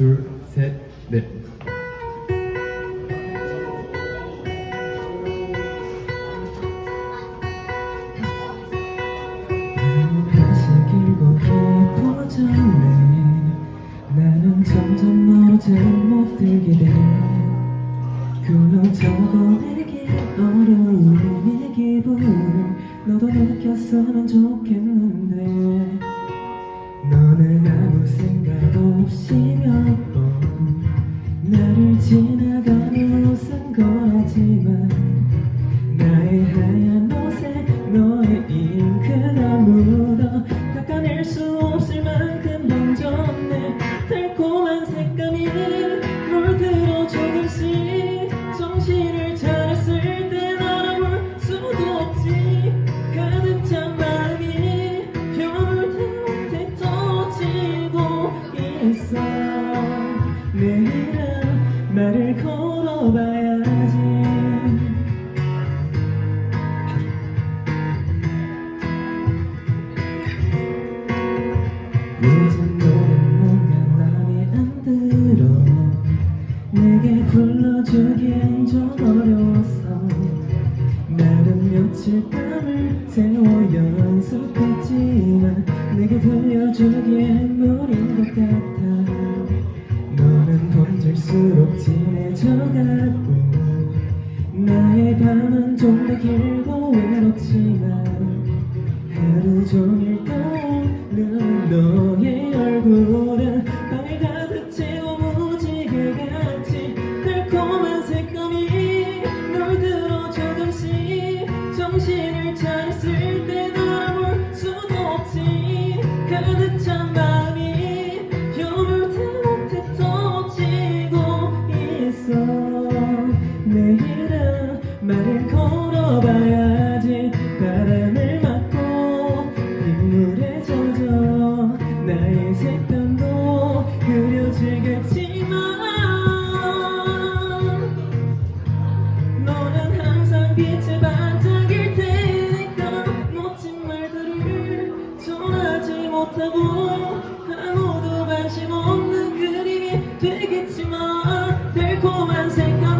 둘, 셋, 넷. 나는 점점 너로 잘못 들게 돼 글로 적어내기 어려운 이 기분을 너도 느꼈으면 좋겠는데 지나가며 웃은 거라지만 요즘 너는 뭔가 마음에 안 들어 내게 불러주기엔 좀 어려웠어 나는 며칠 밤을 새워 연습했지만 내게 들려주기엔 무리인 것 같아 너는 번질수록 진해져가고 나의 밤은 좀 더 길고 외롭지만 하루 종일 물어봐야지 바람을 맞고 인물에 젖어 나의 색감도 그려지겠지만 너는 항상 빛에 반짝일 테니까 멋진 말들을 전하지 못하고 아무도 관심 없는 그림이 되겠지만 달콤한 색감